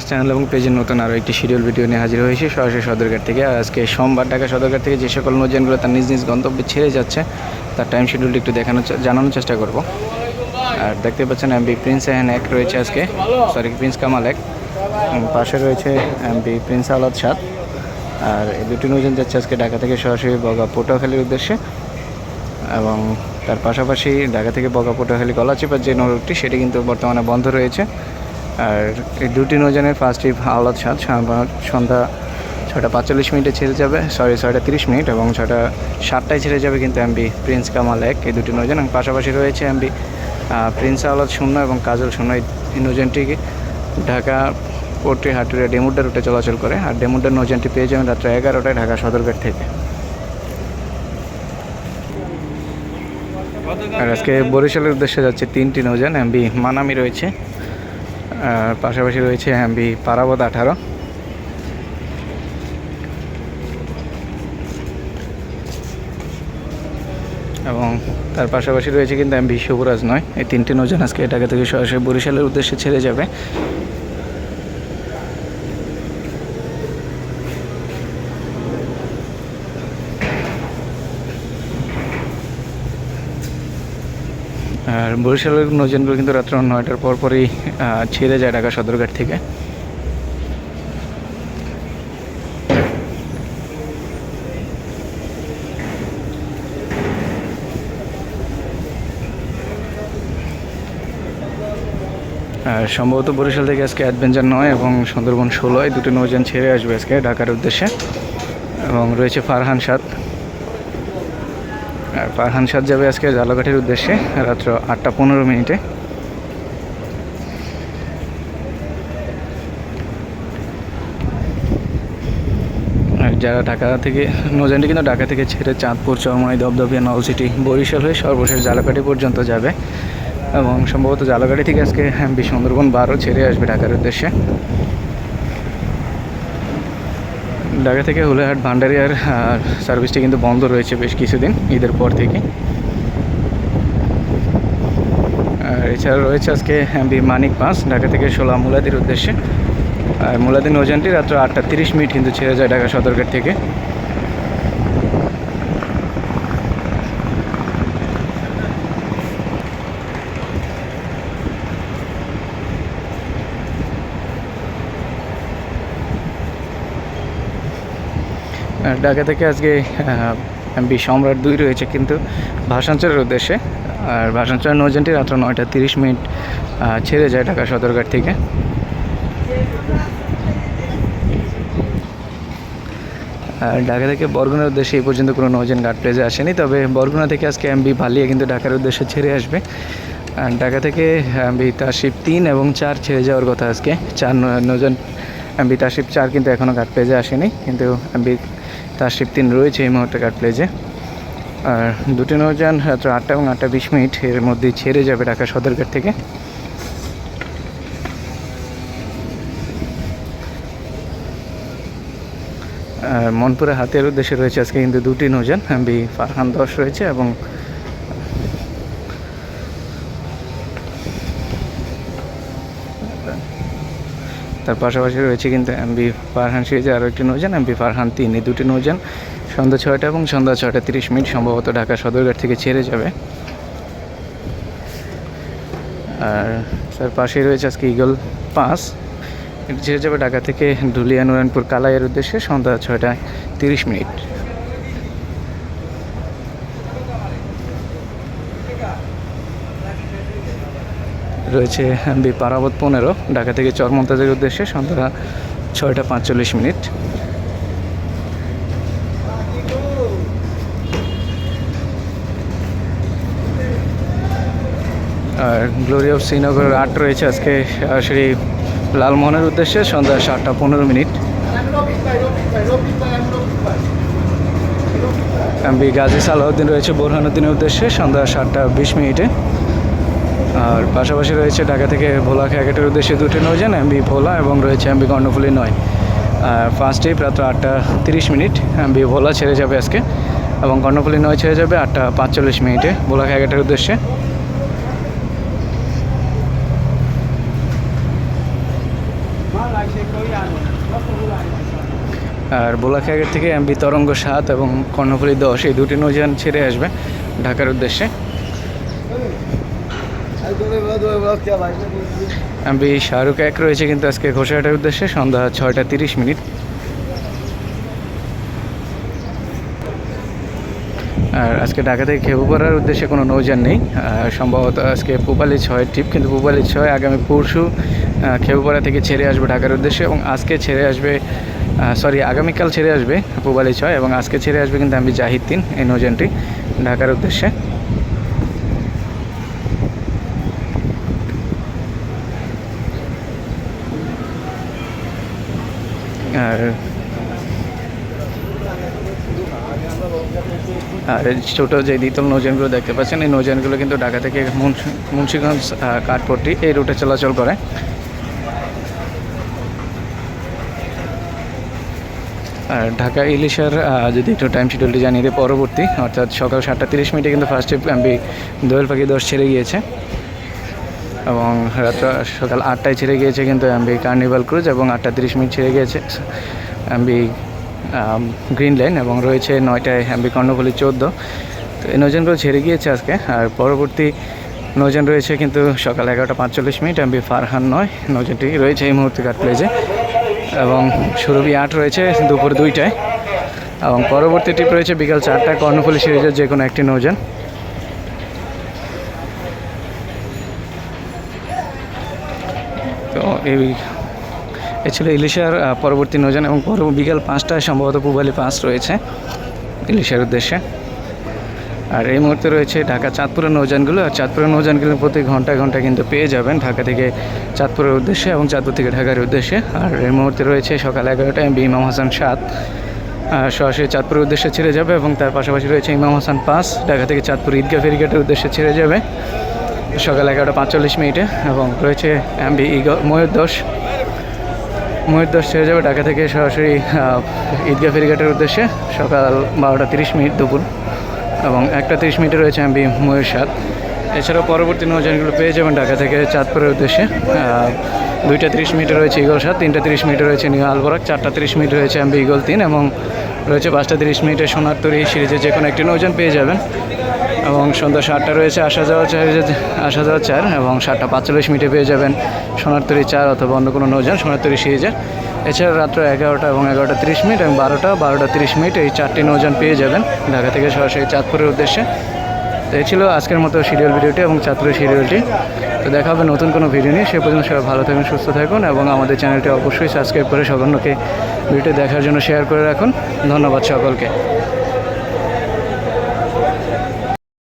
Channel এবং পেজের নতুন আরও একটি শিডিউল ভিডিও নিয়ে হাজির হয়েছে। সরাসরি সদরঘাট থেকে আজকে সোমবার ঢাকা সদরঘাট থেকে যে সকল নৌযানগুলো তার নিজ নিজ গন্তব্যে ছেড়ে যাচ্ছে, তার টাইম শিডিউলটি একটু দেখানোর চে- জানানোর চেষ্টা করব। আর দেখতে পাচ্ছেন এমবি প্রিন্স এহন এক রয়েছে আজকে। সরি প্রিন্স কামাল এক। পাশে রয়েছে এমবি প্রিন্স আলাদ সাত আর এই দুটি নৌযান যাচ্ছে আজকে ঢাকা থেকে সরাসরি বগা পটুয়াখালীর উদ্দেশ্যে। এবং তার পাশাপাশি ঢাকা থেকে বগা পটুয়াখালী গলাচিপার যে নৌরুটটি সেটি কিন্তু বর্তমানে বন্ধ রয়েছে। আর এই দুটি নৌযানের ফার্স্ট ট্রিপ আওলাদ সাত সন্ধ্যা ছটা পাঁচচল্লিশ মিনিটে ছেড়ে যাবে সরি ছয়টা তিরিশ মিনিট এবং ছটা সাতটায় ছেড়ে যাবে কিন্তু এমবি প্রিন্স কামাল এক, এই দুটি নৌযান। এবং পাশাপাশি রয়েছে এমবি প্রিন্স আওলাদ শূন্য এবং কাজল শূন্য এই নৌযানটি ঢাকা পোর্ট্রি হাটুরিয়া ডেমুড্ডা রুটে চলাচল করে। আর ডেমুড্ডার নৌযানটি পেয়ে যাবেন রাত্র এগারোটায় ঢাকা সদরঘাট থেকে। আর আজকে বরিশালের উদ্দেশ্যে যাচ্ছে তিনটি নৌযান। এমবি মানামি রয়েছে। পাশাপাশি রয়েছে হ্যাম্বি পারাবত আঠারো। এবং তার পাশাপাশি রয়েছে কিন্তু এমবি শুভরাজ নয়। এই তিনটি নৌজান আজকে এটাকে থেকে সরাসরি বরিশালের উদ্দেশ্যে ছেড়ে যাবে। আর বরিশালের নৌযানগুলো কিন্তু রাত্র নয়টার পর পরই ছেড়ে যায় ঢাকা সদরঘাট থেকে। সম্ভবত বরিশাল থেকে আজকে অ্যাডভেঞ্চার নয় এবং সুন্দরবন ষোলো এই দুটো নৌযান ছেড়ে আসবে আজকে ঢাকার উদ্দেশ্যে। এবং রয়েছে ফারহান সাত আর ফারহান সাদ যাবে আজকে জালাঘাটের উদ্দেশ্যে রাত্র আটটা পনেরো মিনিটে। যারা ঢাকা থেকে নৌজানটি কিন্তু ঢাকা থেকে ছেড়ে চাঁদপুর চরমাই দবদবিয়া নলসিটি বরিশাল হয়ে সর্বশেষ জালাঘাটি পর্যন্ত যাবে। এবং সম্ভবত জালাঘাটি থেকে আজকে এমবি সুন্দরবন বারো ছেড়ে আসবে ঢাকার উদ্দেশ্যে। ঢাকা থেকে হুলেহাট ভান্ডারিয়ার সার্ভিসটি কিন্তু বন্ধ রয়েছে বেশ কিছুদিন, ঈদের পর থেকে। আর এছাড়া রয়েছে আজকে বি মানিক বাস ঢাকা থেকে সোলা মুলাদির উদ্দেশ্যে। আর মুলাদি নৌজানটি রাত্র আটটা তিরিশ মিনিট কিন্তু ছেড়ে যায় ঢাকা সদরঘাট থেকে। ঢাকা থেকে আজকে এমবি সম্রাট দুই রয়েছে কিন্তু ভাষাঞ্চলের উদ্দেশ্যে। আর ভাষাঞ্চলের নৌজানটি রাত্র নয়টা তিরিশ মিনিট ছেড়ে যায় ঢাকা সদরঘাট থেকে। আর ঢাকা থেকে বরগুনার উদ্দেশ্যে এই পর্যন্ত কোনো নৌজান ঘাট প্লেজে আসেনি, তবে বরগুনা থেকে আজকে এমবি ভালিয়া কিন্তু ঢাকার উদ্দেশ্যে ছেড়ে আসবে। আর ঢাকা থেকে এমবি তাশিপ তিন এবং চার ছেড়ে যাওয়ার কথা আজকে। চার নৌজান এমবি তাশিপ চার কিন্তু এখনও ঘাট প্লেজে আসেনি, কিন্তু এমবি তাশিপ তিন রয়েছে এই মুহূর্তে ঘাট প্লেজে আর দুটি নৌযান রাত্র আটটা এবং আটটা বিশ মিনিট এর মধ্যে ছেড়ে যাবে ঢাকা সদরঘাট থেকে। মনপুরে হাতিয়ার উদ্দেশ্যে রয়েছে আজকে কিন্তু দুটি নৌযান, এমবি ফারহান দশ রয়েছে এবং তার পাশাপাশি রয়েছে কিন্তু এমবি ফারহান সিরিজে আরও একটি নৌযান এমবি ফারহান তিন, এই দুটি নৌযান সন্ধ্যা ছয়টা এবং সন্ধ্যা ছয়টা তিরিশ মিনিট সম্ভবত ঢাকা সদরঘাট থেকে ছেড়ে যাবে। আর তার পাশেই রয়েছে আজকে ইগল পাঁচ এটি ছেড়ে যাবে ঢাকা থেকে ধুলিয়া নারায়ণপুর কালাইয়ের উদ্দেশ্যে সন্ধ্যা ছয়টা তিরিশ মিনিট। রয়েছে এমবি পারাবত পনেরো, ঢাকা থেকে চরমন্তাজের উদ্দেশ্যে সন্ধ্যা ছয়টা পাঁচচল্লিশ মিনিট। আর গ্লোরি অফ শ্রীনগর আট রয়েছে আজকে শ্রী লালমোহনের উদ্দেশ্যে সন্ধ্যা সাতটা পনেরো মিনিট। এমবি গাজী সালাউদ্দিন রয়েছে বোরহানুদ্দিনের উদ্দেশ্যে সন্ধ্যা সাতটা বিশ মিনিটে। আর পাশাপাশি রয়েছে ঢাকা থেকে ভোলা ক্যাকেটের উদ্দেশ্যে দুটি নৌযান, এমবি ভোলা এবং রয়েছে এমবি কর্ণফুলি নয়। আর ফার্স্ট ট্রিপ রাত্র আটটা তিরিশ মিনিট, এমবি ভোলা ছেড়ে যাবে আজকে এবং কর্ণফুলি নয় ছেড়ে যাবে আটটা পাঁচচল্লিশ মিনিটে ভোলা ক্যাকেটের উদ্দেশ্যে। আর বোলাখাগের থেকে এমবি তরঙ্গ সাত এবং কর্ণফুলী দশ, এই দুটি নৌযান ছেড়ে আসবে ঢাকার উদ্দেশ্যে। এমবি শাহরুখ এক রয়েছে কিন্তু আজকে ঘোষাহাটের উদ্দেশ্যে, সন্ধ্যা ছয়টা তিরিশ মিনিট। আর আজকে ঢাকা থেকে খেপুপাড়ার উদ্দেশ্যে কোনো নৌযান নেই। সম্ভবত আজকে পুপালি ছয় ট্রিপ কিন্তু পুপালি ছয় আগামী পরশু খেপুপাড়া থেকে ছেড়ে আসবে ঢাকার উদ্দেশ্যে এবং আজকে ছেড়ে আসবে সরি আগামীকাল ছেড়ে আসবে পুবালি ছয় এবং আজকে ছেড়ে আসবে কিন্তু আমি জাহিদ তিন, এই নৌযানটি ঢাকার উদ্দেশ্যে। আর ছোটো যে দ্বিতল নৌযানগুলো দেখতে পাচ্ছেন, এই নৌযানগুলো কিন্তু ঢাকা থেকে মুন্সি- মুন্সিগঞ্জ কাঠপট্টি এই রুটে চলাচল করে। আর ঢাকা ইলিশের যদি একটু টাইম শিডিউলটি জানিয়ে দিই, পরবর্তী, অর্থাৎ সকাল সাতটা তিরিশ মিনিটে কিন্তু ফার্স্ট দোয়েল পাখি দশ ছেড়ে গিয়েছে। এবং রাত্র সকাল আটটায় ছেড়ে গিয়েছে কিন্তু এমবি কার্নিভাল ক্রুজ এবং আটটা তিরিশ মিনিট ছেড়ে গিয়েছে। এমবি গ্রিন লাইন এবং রয়েছে নয়টায় এমবি কর্ণফুলি চোদ্দ। তো এই নৌযানগুলো ছেড়ে গিয়েছে আজকে। আর পরবর্তী নৌযান রয়েছে কিন্তু সকাল এগারোটা পাঁচচল্লিশ মিনিট এমবি ফারহান নয়। নৌযানটি রয়েছে এই মুহূর্তে কাট প্লেজে। এবং সুরভি আট রয়েছে দুপুর দুইটায়। এবং পরবর্তী ট্রিপ রয়েছে বিকাল চারটায় কর্ণফুলি সিরিজের যে কোনো একটি নৌযান। এই এ ছিল ইলিশার পরবর্তী নৌযান এবং পর বিকাল পাঁচটায় সম্ভবত পুবালি পাঁচ রয়েছে ইলিশার উদ্দেশ্যে। আর এই মুহূর্তে রয়েছে ঢাকা চাঁদপুরের নৌযানগুলো। আর চাঁদপুরের নৌযানগুলো প্রতি ঘণ্টা ঘণ্টা কিন্তু পেয়ে যাবেন ঢাকা থেকে চাঁদপুরের উদ্দেশ্যে এবং চাঁদপুর থেকে ঢাকার উদ্দেশ্যে। আর এই মুহূর্তে রয়েছে সকাল এগারোটায় এমবি ইমাম হাসান সাত। সরাসরি চাঁদপুরের উদ্দেশ্যে ছেড়ে যাবে এবং তার পাশাপাশি রয়েছে ইমাম হাসান পাঁচ। ঢাকা থেকে চাঁদপুর ঈদগাহ ফেরিঘাটের উদ্দেশ্যে ছেড়ে যাবে। সকাল এগারোটা পাঁচচল্লিশ মিনিটে এবং রয়েছে এমবি ইগ ময়ূর দশ। ময়ূর ছেড়ে যাবে ঢাকা থেকে সরাসরি আহ, ঈদগাহ ফেরিঘাটের উদ্দেশ্যে সকাল বারোটা তিরিশ মিনিট দুপুর এবং একটা তিরিশ মিনিটে রয়েছে এমবি ময়ূর সাত। এছাড়াও পরবর্তী নৌযানগুলো পেয়ে যাবেন ঢাকা থেকে চাঁদপুরের উদ্দেশ্যে। দুইটা তিরিশ মিনিটে রয়েছে ইগল সাত তিনটা তিরিশ মিনিটে রয়েছে নিউ আলবরাক চারটা তিরিশ মিনিটে রয়েছে এমবি ইগল তিন এবং রয়েছে পাঁচটা তিরিশ মিনিটে সোনার তরি সিরিজে যে কোনো একটি নৌযান পেয়ে যাবেন। এবং সন্ধ্যা সাতটা রয়েছে, আসা যাওয়া চার, আসা যাওয়া চার এবং সাতটা পাঁচচল্লিশ মিনিটে পেয়ে যাবেন সোনারতরি চার অথবা অন্য কোনো নৌযান সোনারতরি সিরিজের। এছাড়া রাত্র এগারোটা এবং এগারোটা তিরিশ মিনিট এবং বারোটা বারোটা তিরিশ মিনিট এই চারটি নৌযান পেয়ে যাবেন ঢাকা থেকে সরাসরি চাঁদপুরের উদ্দেশ্যে। এই ছিল আজকের মতো সিরিয়াল ভিডিওটি এবং চাঁদপুরের শিডিউলটি। তো দেখা হবে নতুন কোনো ভিডিও নিয়ে। সে পর্যন্ত সবাই ভালো থাকুন, সুস্থ থাকুন এবং আমাদের চ্যানেলটি অবশ্যই সাবস্ক্রাইব করে সকলকে ভিডিওটি দেখার জন্য শেয়ার করে রাখুন। ধন্যবাদ সকলকে।